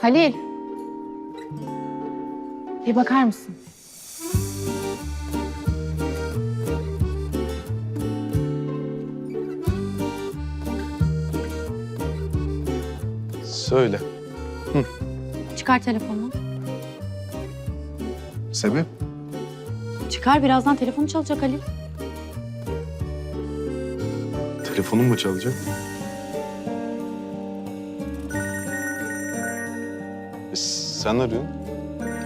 Halil. Bir bakar mısın? Söyle. Çıkar telefonunu. Sebep? Çıkar birazdan telefonu çalacak Halil. Telefonun mu çalacak? E, sen arıyorsun.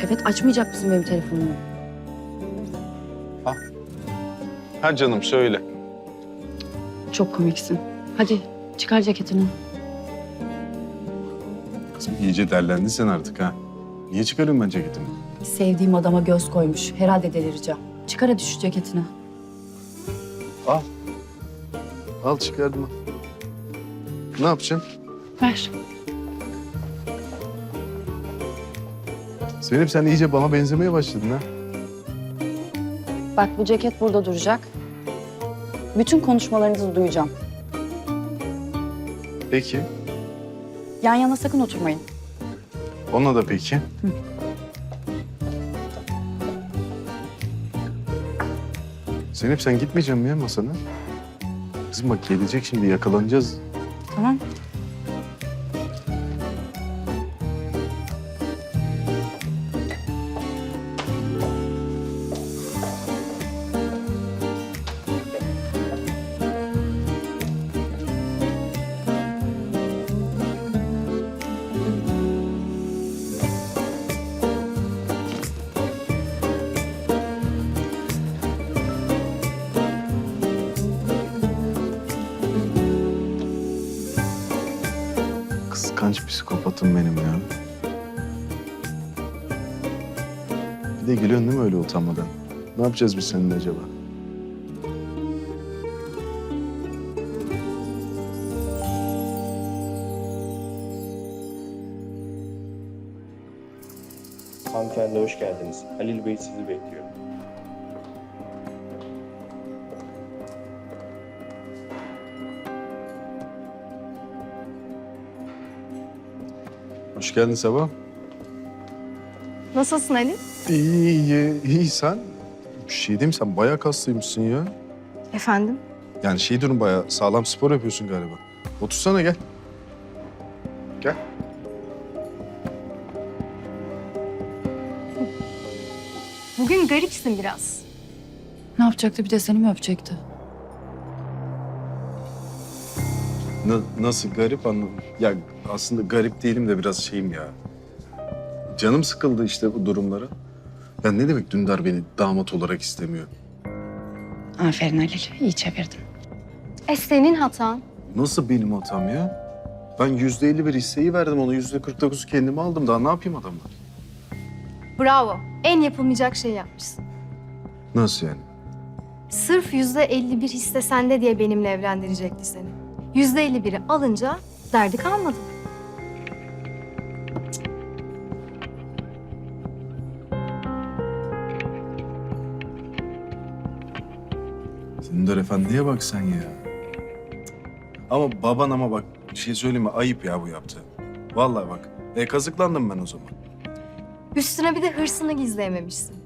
Evet açmayacak mısın benim telefonumu? Ha canım söyle. Çok komiksin. Hadi çıkar ceketini. Kızım iyice derlendin sen artık ha. Niye çıkarıyorum ben ceketimi? Sevdiğim adama göz koymuş. Herhalde delireceğim. Çıkar hadi şu ceketini. Al. Al çıkardım. Ne yapacaksın? Ver. Zeynep sen iyice bana benzemeye başladın ha. Bak bu ceket burada duracak. Bütün konuşmalarınızı duyacağım. Peki. Yan yana sakın oturmayın. Ona da peki. Zeynep sen gitmeyeceksin mi ya masana? Kızım bak gelecek şimdi yakalanacağız. Tamam. Kıskanç psikopatım benim ya. Bir de gülüyorsun değil mi öyle utanmadan? Ne yapacağız biz seninle acaba? Hanımefendi hoş geldiniz. Halil Bey sizi bekliyor. Hoş geldin Sabah. Nasılsın Ali? İyi, iyi, iyi sen. Bir şey diyeyim sen bayağı kaslıymışsın ya. Efendim? Yani şey durum bayağı sağlam spor yapıyorsun galiba. Otursana gel. Gel. Bugün garipsin biraz. Ne yapacaktı bir de seni mi öpecekti? Na- nasıl garip anladım. Ya aslında garip değilim de biraz şeyim ya. Canım sıkıldı işte bu durumlara. Ya ne demek Dündar beni damat olarak istemiyor? Aferin Halil. iyi çevirdin. E senin hatan. Nasıl benim hatam ya? Ben yüzde elli bir hisseyi verdim ona yüzde kırk dokuzu kendime aldım. Daha ne yapayım adamla? Bravo. En yapılmayacak şeyi yapmışsın. Nasıl yani? Sırf yüzde 51 hisse sende diye benimle evlendirecekti seni. Yüzde 51'i alınca derdi kalmadı. Dündar Efendi'ye bak sen ya. Ama baban ama bak bir şey söyleyeyim mi? Ayıp ya bu yaptı. Vallahi bak. E kazıklandım ben o zaman. Üstüne bir de hırsını gizleyememişsin.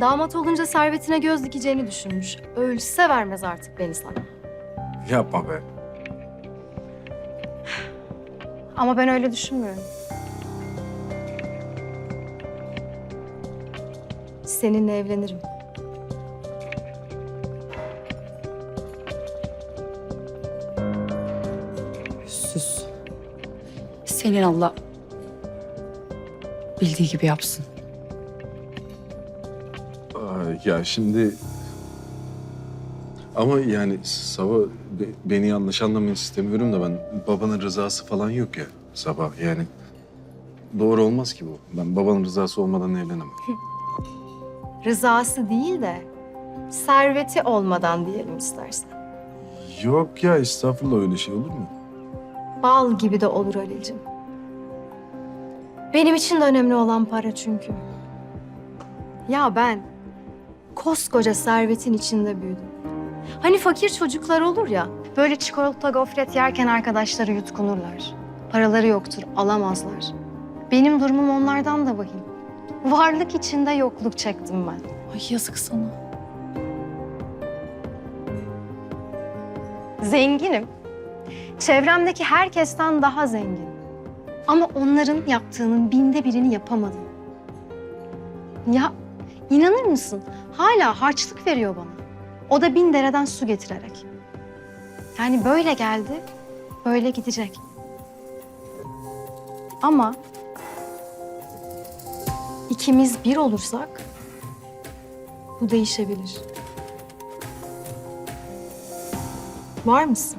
Damat olunca servetine göz dikeceğini düşünmüş. Ölse vermez artık beni sana. Yapma be. Ama ben öyle düşünmüyorum. Seninle evlenirim. Sus. Senin Allah bildiği gibi yapsın. Ay, ya şimdi... Ama yani Sabah be- beni yanlış anlamayın istemiyorum da ben babanın rızası falan yok ya Sabah yani. Doğru olmaz ki bu. Ben babanın rızası olmadan evlenemem. Rızası değil de serveti olmadan diyelim istersen. Yok ya estağfurullah öyle şey olur mu? Bal gibi de olur Halil'cim. Benim için de önemli olan para çünkü. Ya ben koskoca servetin içinde büyüdüm. Hani fakir çocuklar olur ya, böyle çikolata gofret yerken arkadaşları yutkunurlar. Paraları yoktur, alamazlar. Benim durumum onlardan da vahim. Varlık içinde yokluk çektim ben. Ay yazık sana. Zenginim. Çevremdeki herkesten daha zengin. Ama onların yaptığının binde birini yapamadım. Ya inanır mısın? Hala harçlık veriyor bana. O da bin dereden su getirerek. Yani böyle geldi, böyle gidecek. Ama ikimiz bir olursak bu değişebilir. Var mısın?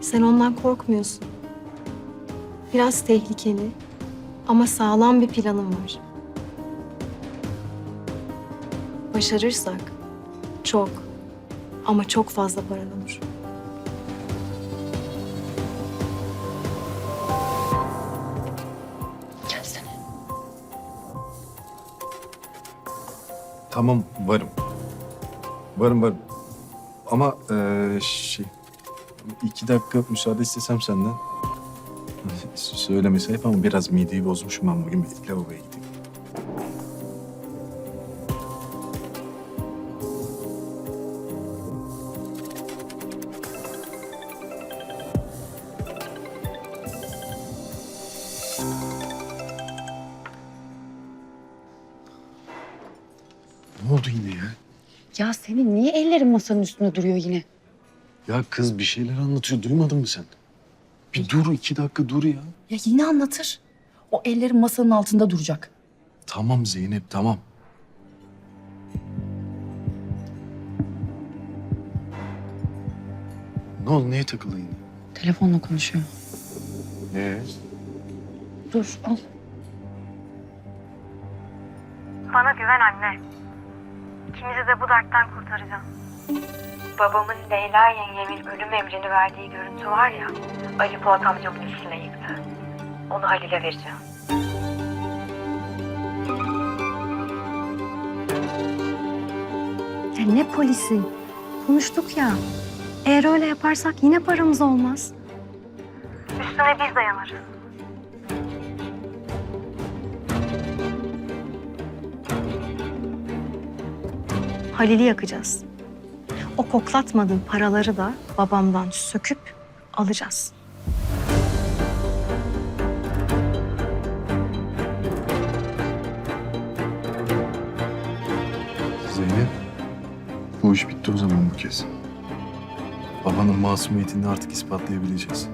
Sen ondan korkmuyorsun. Biraz tehlikeli ama sağlam bir planım var. Başarırsak çok ama çok fazla paran olur. Gelsene. Tamam varım. Varım varım. Ama eee, şey... iki dakika müsaade istesem senden. Söylemesi ayıp ama biraz mideyi bozmuşum ben bugün. Bir lavaboya gideyim. Ne oldu yine ya? Ya senin niye ellerin masanın üstünde duruyor yine? Ya kız bir şeyler anlatıyor. Duymadın mı sen? Bir dur iki dakika dur ya. Ya yine anlatır. O ellerin masanın altında duracak. Tamam Zeynep tamam. Ne oldu? Neye takıldın yine? Telefonla konuşuyor. Ee? Dur al. Bana güven anne. İkimizi de bu dertten kurtaracağım. Babamın Leyla yengemin ölüm emrini verdiği görüntü var ya, Ali Polat amcamın üstüne yıktı. Onu Halil'e vereceğim. Ya ne polisi? Konuştuk ya. Eğer öyle yaparsak yine paramız olmaz. Üstüne biz dayanırız. Halil'i yakacağız. O koklatmadığın paraları da babamdan söküp alacağız. Zeynep. Bu iş bitti o zaman bu kez. Babanın masumiyetini artık ispatlayabileceğiz.